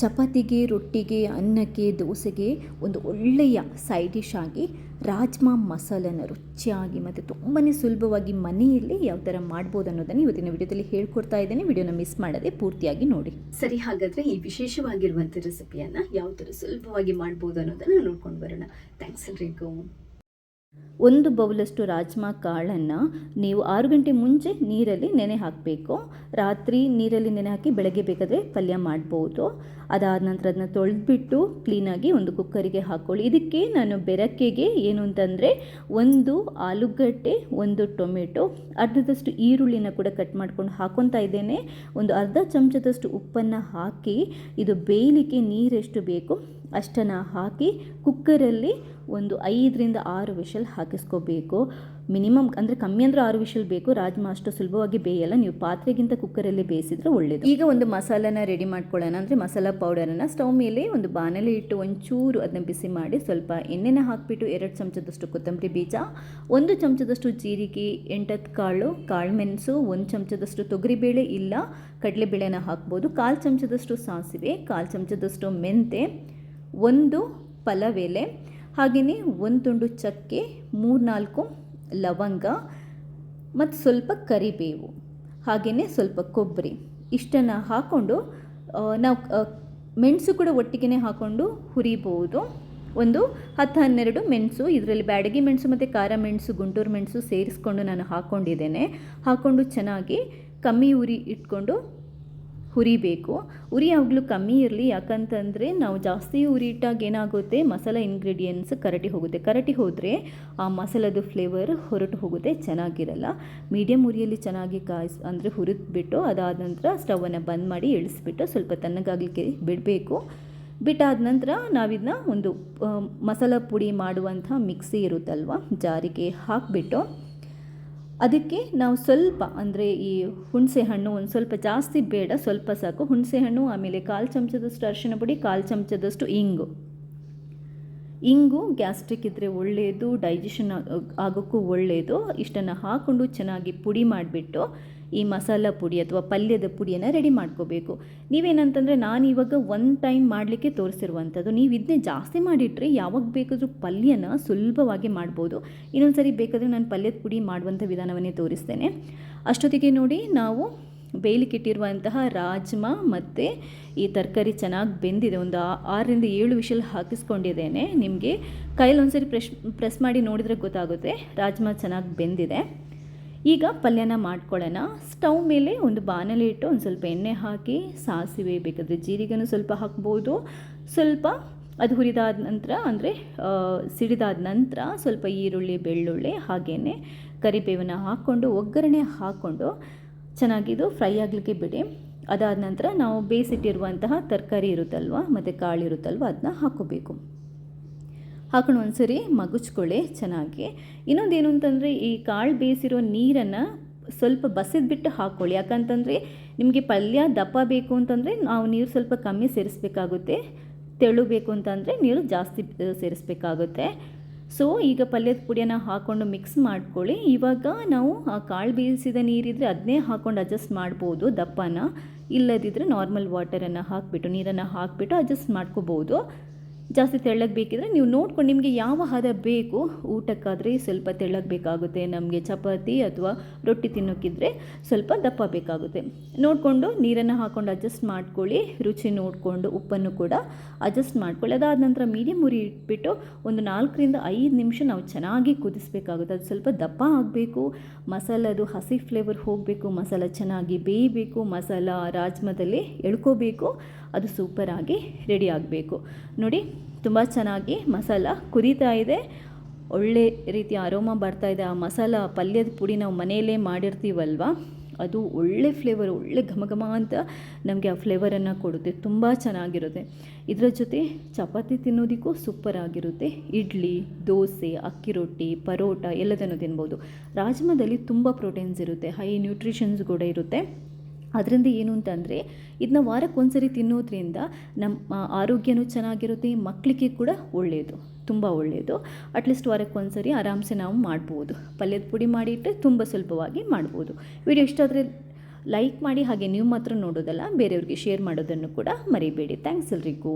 ಚಪಾತಿಗೆ, ರೊಟ್ಟಿಗೆ, ಅನ್ನಕ್ಕೆ, ದೋಸೆಗೆ ಒಂದು ಒಳ್ಳೆಯ ಸೈಡ್ ಡಿಶ್ ಆಗಿ ರಾಜ್ಮಾ ಮಸಾಲನ ರುಚಿಯಾಗಿ ಮತ್ತು ತುಂಬಾ ಸುಲಭವಾಗಿ ಮನೆಯಲ್ಲಿ ಯಾವ ಥರ ಮಾಡ್ಬೋದು ಅನ್ನೋದನ್ನು ಇವತ್ತಿನ ವಿಡಿಯೋದಲ್ಲಿ ಹೇಳ್ಕೊಡ್ತಾ ಇದ್ದೇನೆ. ವಿಡಿಯೋನ ಮಿಸ್ ಮಾಡದೆ ಪೂರ್ತಿಯಾಗಿ ನೋಡಿ. ಸರಿ, ಹಾಗಾದರೆ ಈ ವಿಶೇಷವಾಗಿರುವಂಥ ರೆಸಿಪಿಯನ್ನು ಯಾವ ಥರ ಸುಲಭವಾಗಿ ಮಾಡ್ಬೋದು ಅನ್ನೋದನ್ನು ನೋಡ್ಕೊಂಡು ಬರೋಣ. ಥ್ಯಾಂಕ್ಸ್ ಎಲ್ರಿಗೂ. ಒಂದು ಬೌಲಷ್ಟು ರಾಜ್ಮಾ ಕಾಳನ್ನು ನೀವು ಆರು ಗಂಟೆ ಮುಂಚೆ ನೀರಲ್ಲಿ ನೆನೆ ಹಾಕಬೇಕು. ರಾತ್ರಿ ನೀರಲ್ಲಿ ನೆನೆ ಹಾಕಿ ಬೆಳಗ್ಗೆ ಬೇಕಾದರೆ ಪಲ್ಯ ಮಾಡ್ಬೋದು. ಅದಾದ ನಂತರ ಅದನ್ನ ತೊಳೆದ್ಬಿಟ್ಟು ಕ್ಲೀನಾಗಿ ಒಂದು ಕುಕ್ಕರಿಗೆ ಹಾಕ್ಕೊಳ್ಳಿ ಇದಕ್ಕೆ ನಾನು ಬೆರಕೆಗೆ ಏನು ಅಂತಂದರೆ ಒಂದು ಆಲೂಗಡ್ಡೆ, ಒಂದು ಟೊಮೆಟೊ, ಅರ್ಧದಷ್ಟು ಈರುಳ್ಳಿನ ಕೂಡ ಕಟ್ ಮಾಡ್ಕೊಂಡು ಹಾಕೊತಾ ಇದ್ದೇನೆ. ಒಂದು ಅರ್ಧ ಚಮಚದಷ್ಟು ಉಪ್ಪನ್ನು ಹಾಕಿ ಇದು ಬೇಯಲಿಕ್ಕೆ ನೀರೆಷ್ಟು ಬೇಕು. ಅಷ್ಟನ್ನು ಹಾಕಿ ಕುಕ್ಕರಲ್ಲಿ ಒಂದು ಐದರಿಂದ ಆರು ವಿಷಲ್ ಹಾಕಿಸ್ಕೋಬೇಕು. ಮಿನಿಮಮ್ ಅಂದರೆ ಕಮ್ಮಿ ಅಂದರೆ ಆರು ವಿಷಲ್ ಬೇಕು. ರಾಜ್ಮಾ ಅಷ್ಟು ಸುಲಭವಾಗಿ ಬೇಯಲ್ಲ. ನೀವು ಪಾತ್ರೆಗಿಂತ ಕುಕ್ಕರಲ್ಲಿ ಬೇಯಿಸಿದ್ರೆ ಒಳ್ಳೆಯದು ಈಗ ಒಂದು ಮಸಾಲನ ರೆಡಿ ಮಾಡ್ಕೊಳ್ಳೋಣ. ಅಂದರೆ ಮಸಾಲ ಪೌಡರನ್ನು ಸ್ಟವ್ ಮೇಲೆ ಒಂದು ಬಾಣಲೆ ಇಟ್ಟು ಒಂಚೂರು ಅದನ್ನ ಬಿಸಿ ಮಾಡಿ ಸ್ವಲ್ಪ ಎಣ್ಣೆನ ಹಾಕಿಬಿಟ್ಟು ಎರಡು ಚಮಚದಷ್ಟು ಕೊತ್ತಂಬರಿ ಬೀಜ, ಒಂದು ಚಮಚದಷ್ಟು ಜೀರಿಗೆ, ಎಂಟತ್ತು ಕಾಳು ಕಾಳು ಮೆಣಸು, ಒಂದು ಚಮಚದಷ್ಟು ತೊಗರಿಬೇಳೆ ಇಲ್ಲ, ಕಡಲೆಬೇಳೆನ ಹಾಕ್ಬೋದು. ಕಾಲು ಚಮಚದಷ್ಟು ಸಾಸಿವೆ, ಕಾಲು ಚಮಚದಷ್ಟು ಮೆಂತೆ ಒಂದು ಪಲವೆಲೆ ಹಾಗೆಯೇ ಒಂದು ತುಂಡು ಚಕ್ಕೆ ಮೂರ್ನಾಲ್ಕು ಲವಂಗ, ಮತ್ತು ಸ್ವಲ್ಪ ಕರಿಬೇವು ಹಾಗೆಯೇ ಸ್ವಲ್ಪ ಕೊಬ್ಬರಿ ಇಷ್ಟನ್ನು ಹಾಕ್ಕೊಂಡು ನಾವು ಮೆಣಸು ಕೂಡ ಒಟ್ಟಿಗೆ ಹಾಕ್ಕೊಂಡು ಹುರಿಬೋದು. ಒಂದು ಹತ್ತು ಹನ್ನೆರಡು ಮೆಣಸು, ಇದರಲ್ಲಿ ಬ್ಯಾಡಗಿ ಮೆಣಸು ಮತ್ತು ಖಾರ ಮೆಣಸು, ಗುಂಟೂರು ಮೆಣಸು ಸೇರಿಸ್ಕೊಂಡು ನಾನು ಹಾಕ್ಕೊಂಡಿದ್ದೇನೆ ಹಾಕ್ಕೊಂಡು ಚೆನ್ನಾಗಿ ಕಮ್ಮಿ ಉರಿ ಇಟ್ಕೊಂಡು ಹುರಿಬೇಕು. ಉರಿ ಯಾವಾಗಲೂ ಕಮ್ಮಿ ಇರಲಿ, ಯಾಕಂತಂದರೆ ನಾವು ಜಾಸ್ತಿ ಉರಿ ಇಟ್ಟಾಗ ಏನಾಗುತ್ತೆ, ಮಸಾಲ ಇಂಗ್ರೀಡಿಯೆಂಟ್ಸ್ ಕರಟಿ ಹೋಗುತ್ತೆ. ಕರಟಿ ಹೋದರೆ ಆ ಮಸಾಲದ ಫ್ಲೇವರ್ ಹೊರಟು ಹೋಗುತ್ತೆ, ಚೆನ್ನಾಗಿರಲ್ಲ. ಮೀಡಿಯಂ ಉರಿಯಲ್ಲಿ ಚೆನ್ನಾಗಿ ಕಾಯಿಸ್ ಅಂದರೆ ಹುರಿದ್ಬಿಟ್ಟು, ಅದಾದ ನಂತರ ಸ್ಟವನ್ನು ಬಂದ್ ಮಾಡಿ ಇಳಿಸ್ಬಿಟ್ಟು ಸ್ವಲ್ಪ ತಣ್ಣಗಾಗಲಿಕ್ಕೆ ಬಿಡಬೇಕು. ಬಿಟ್ಟಾದ ನಂತರ ನಾವಿದನ್ನ ಒಂದು ಮಸಾಲ ಪುಡಿ ಮಾಡುವಂಥ ಮಿಕ್ಸಿ ಇರುತ್ತಲ್ವ, ಜಾರಿಗೆ ಹಾಕಿಬಿಟ್ಟು ಅದಕ್ಕೆ ನಾವು ಸ್ವಲ್ಪ ಅಂದರೆ ಈ ಹುಣಸೆ ಹಣ್ಣು ಒಂದು ಸ್ವಲ್ಪ ಜಾಸ್ತಿ ಬೇಡ, ಸ್ವಲ್ಪ ಸಾಕು. ಹುಣಸೆ ಹಣ್ಣು, ಆಮೇಲೆ ಕಾಲು ಚಮಚದಷ್ಟು ಅರ್ಶಿನ ಪುಡಿ, ಕಾಲು ಚಮಚದಷ್ಟು ಇಂಗು. ಇಂಗು ಗ್ಯಾಸ್ಟ್ರಿಕ್ ಇದ್ದರೆ ಒಳ್ಳೆಯದು ಡೈಜೆಷನ್ ಆಗೋಕ್ಕೂ ಒಳ್ಳೆಯದು ಇಷ್ಟನ್ನು ಹಾಕ್ಕೊಂಡು ಚೆನ್ನಾಗಿ ಪುಡಿ ಮಾಡಿಬಿಟ್ಟು ಈ ಮಸಾಲ ಪುಡಿ ಅಥವಾ ಪಲ್ಯದ ಪುಡಿಯನ್ನು ರೆಡಿ ಮಾಡ್ಕೋಬೇಕು. ನೀವೇನಂತಂದರೆ ನಾನು ಇವಾಗ ಒನ್ ಟೈಮ್ ಮಾಡಲಿಕ್ಕೆ ತೋರಿಸಿರುವಂಥದ್ದು. ನೀವು ಇದನ್ನೇ ಜಾಸ್ತಿ ಮಾಡಿಟ್ರೆ ಯಾವಾಗ ಬೇಕಾದರೂ ಪಲ್ಯನ ಸುಲಭವಾಗಿ ಮಾಡ್ಬೋದು. ಇನ್ನೊಂದು ಸರಿ ಬೇಕಾದರೆ ನಾನು ಪಲ್ಯದ ಪುಡಿ ಮಾಡುವಂಥ ವಿಧಾನವನ್ನೇ ತೋರಿಸ್ತೇನೆ. ಅಷ್ಟೊತ್ತಿಗೆ ನೋಡಿ ನಾವು ಬೇಯಲಿಕ್ಕಿಟ್ಟಿರುವಂತಹ ರಾಜ್ಮಾ ಮತ್ತು ಈ ತರಕಾರಿ ಚೆನ್ನಾಗಿ ಬೆಂದಿದೆ. ಒಂದು ಆರರಿಂದ ಏಳು ವಿಷಲ್ ಹಾಕಿಸ್ಕೊಂಡಿದ್ದೇನೆ. ನಿಮಗೆ ಕೈಯಲ್ಲಿ ಒಂದ್ಸರಿ ಪ್ರೆಶ್ ಪ್ರೆಸ್ ಮಾಡಿ ನೋಡಿದರೆ ಗೊತ್ತಾಗುತ್ತೆ. ರಾಜ್ಮಾ ಚೆನ್ನಾಗಿ ಬೆಂದಿದೆ. ಈಗ ಪಲ್ಯನ ಮಾಡ್ಕೊಳ್ಳೋಣ. ಸ್ಟವ್ ಮೇಲೆ ಒಂದು ಬಾಣಲೆ ಇಟ್ಟು ಒಂದು ಸ್ವಲ್ಪ ಎಣ್ಣೆ ಹಾಕಿ ಸಾಸಿವೆ ಬೇಕಾದರೆ ಜೀರಿಗೆನೂ ಸ್ವಲ್ಪ ಹಾಕ್ಬೋದು. ಸ್ವಲ್ಪ ಅದು ಹುರಿದಾದ ನಂತರ ಅಂದರೆ ಸಿಡಿದಾದ ನಂತರ ಸ್ವಲ್ಪ ಈರುಳ್ಳಿ, ಬೆಳ್ಳುಳ್ಳಿ ಹಾಗೆಯೇ ಕರಿಬೇವನ್ನು ಹಾಕ್ಕೊಂಡು ಒಗ್ಗರಣೆ ಹಾಕ್ಕೊಂಡು ಚೆನ್ನಾಗಿದು, ಫ್ರೈ ಆಗಲಿಕ್ಕೆ ಬಿಡಿ. ಅದಾದ ನಂತರ ನಾವು ಬೇಯಿಸಿಟ್ಟಿರುವಂತಹ ತರಕಾರಿ ಇರುತ್ತಲ್ವ, ಮತ್ತು ಕಾಳು ಇರುತ್ತಲ್ವ ಅದನ್ನ ಹಾಕೋಬೇಕು. ಹಾಕೊಂಡು ಒಂದ್ಸರಿ, ಮಗುಚ್ಕೊಳ್ಳಿ ಚೆನ್ನಾಗಿ. ಇನ್ನೊಂದೇನು ಅಂತಂದರೆ, ಈ ಕಾಳು ಬೇಯಿಸಿರೋ ನೀರನ್ನು ಸ್ವಲ್ಪ ಬಸಿದ್ಬಿಟ್ಟು ಹಾಕ್ಕೊಳ್ಳಿ ಯಾಕಂತಂದರೆ, ನಿಮಗೆ ಪಲ್ಯ, ದಪ್ಪ ಬೇಕು ಅಂತಂದರೆ, ನಾವು ನೀರು ಸ್ವಲ್ಪ ಕಮ್ಮಿ ಸೇರಿಸ್ಬೇಕಾಗುತ್ತೆ. ತೆಳು ಬೇಕು ಅಂತಂದರೆ, ನೀರು ಜಾಸ್ತಿ ಸೇರಿಸ್ಬೇಕಾಗುತ್ತೆ. ಸೊ ಈಗ ಪಲ್ಯದ ಪುಡಿಯನ್ನು ಹಾಕ್ಕೊಂಡು ಮಿಕ್ಸ್ ಮಾಡ್ಕೊಳ್ಳಿ. ಇವಾಗ ನಾವು ಆ ಕಾಳು ಬೇಯಿಸಿದ ನೀರಿದ್ರೆ ಅದನ್ನೇ ಹಾಕ್ಕೊಂಡು ಅಡ್ಜಸ್ಟ್ ಮಾಡ್ಬೋದು ದಪ್ಪನ. ಇಲ್ಲದಿದ್ದರೆ ನಾರ್ಮಲ್ ವಾಟರನ್ನು ಹಾಕಿಬಿಟ್ಟು, ನೀರನ್ನು ಹಾಕಿಬಿಟ್ಟು ಅಡ್ಜಸ್ಟ್ ಮಾಡ್ಕೋಬೋದು. ಜಾಸ್ತಿ ತೆಳ್ಳಗೆ ಬೇಕಿದ್ರೆ ನೀವು ನೋಡ್ಕೊಂಡು ನಿಮಗೆ ಯಾವ ಹದ ಬೇಕು, ಊಟಕ್ಕಾದರೆ ಸ್ವಲ್ಪ ತೆಳ್ಳಗೆ ಬೇಕಾಗುತ್ತೆ ನಮಗೆ ಚಪಾತಿ ಅಥವಾ ರೊಟ್ಟಿ ತಿನ್ನೋಕ್ಕಿದ್ರೆ ಸ್ವಲ್ಪ ದಪ್ಪ ಬೇಕಾಗುತ್ತೆ. ನೋಡಿಕೊಂಡು ನೀರನ್ನು ಹಾಕ್ಕೊಂಡು ಅಡ್ಜಸ್ಟ್ ಮಾಡ್ಕೊಳ್ಳಿ. ರುಚಿ ನೋಡಿಕೊಂಡು ಉಪ್ಪನ್ನು ಕೂಡ ಅಡ್ಜಸ್ಟ್ ಮಾಡ್ಕೊಳ್ಳಿ. ಅದಾದ ನಂತರ ಮೀಡಿಯಮ್ ಉರಿ ಇಟ್ಬಿಟ್ಟು ಒಂದು ನಾಲ್ಕರಿಂದ ಐದು ನಿಮಿಷ ನಾವು ಚೆನ್ನಾಗಿ ಕುದಿಸ್ಬೇಕಾಗುತ್ತೆ. ಅದು ಸ್ವಲ್ಪ ದಪ್ಪ ಆಗಬೇಕು. ಮಸಾಲದು ಹಸಿ ಫ್ಲೇವರ್ ಹೋಗಬೇಕು. ಮಸಾಲ ಚೆನ್ನಾಗಿ ಬೇಯಬೇಕು. ಮಸಾಲ ರಾಜ್ಮದಲ್ಲಿ ಎಳ್ಕೋಬೇಕು. ಅದು ಸೂಪರಾಗಿ ರೆಡಿ ಆಗಬೇಕು. ನೋಡಿ ತುಂಬ ಚೆನ್ನಾಗಿ ಮಸಾಲ ಕುದೀತಾ ಇದೆ. ಒಳ್ಳೆ ರೀತಿಯ ಅರೋಮ ಬರ್ತಾ ಇದೆ. ಆ ಮಸಾಲ ಪಲ್ಯದ ಪುಡಿ ನಾವು ಮನೆಯಲ್ಲೇ ಮಾಡಿರ್ತೀವಲ್ವ? ಅದು ಒಳ್ಳೆ ಫ್ಲೇವರ್ ಒಳ್ಳೆ ಘಮ ಘಮ ಅಂತ ನಮಗೆ ಆ ಫ್ಲೇವರನ್ನು ಕೊಡುತ್ತೆ. ತುಂಬ ಚೆನ್ನಾಗಿರುತ್ತೆ. ಇದರ ಜೊತೆ ಚಪಾತಿ ತಿನ್ನೋದಕ್ಕೂ ಸೂಪರ್ ಆಗಿರುತ್ತೆ. ಇಡ್ಲಿ, ದೋಸೆ, ಅಕ್ಕಿ ರೊಟ್ಟಿ, ಪರೋಟ ಎಲ್ಲದನ್ನು ತಿನ್ಬೋದು. ರಾಜ್ಮಾದಲ್ಲಿ ತುಂಬ ಪ್ರೋಟೀನ್ಸ್ ಇರುತ್ತೆ. ಹೈ ನ್ಯೂಟ್ರಿಷನ್ಸ್ ಕೂಡ ಇರುತ್ತೆ. ಅದರಿಂದ ಏನು ಅಂತಂದರೆ ಇದನ್ನ ವಾರಕ್ಕೆ ಒಂದ್ಸರಿ ತಿನ್ನೋದ್ರಿಂದ ನಮ್ಮ ಆರೋಗ್ಯನೂ ಚೆನ್ನಾಗಿರುತ್ತೆ ಮಕ್ಕಳಿಗೆ ಕೂಡ ಒಳ್ಳೆಯದು ತುಂಬ ಒಳ್ಳೆಯದು ಅಟ್ಲೀಸ್ಟ್ ವಾರಕ್ಕೆ ಒಂದ್ಸರಿ ಆರಾಮ್ಸೆ ನಾವು ಮಾಡ್ಬೋದು. ಪಲ್ಯದ ಪುಡಿ ಮಾಡಿಟ್ಟರೆ ತುಂಬ ಸುಲಭವಾಗಿ ಮಾಡ್ಬೋದು. ವಿಡಿಯೋ ಇಷ್ಟ ಆದರೆ ಲೈಕ್ ಮಾಡಿ, ಹಾಗೆ ನೀವು ಮಾತ್ರ ನೋಡೋದಲ್ಲ, ಬೇರೆಯವ್ರಿಗೆ ಶೇರ್ ಮಾಡೋದನ್ನು ಕೂಡ ಮರಿಬೇಡಿ. ಥ್ಯಾಂಕ್ಸ್ ಎಲ್ರಿಗೂ.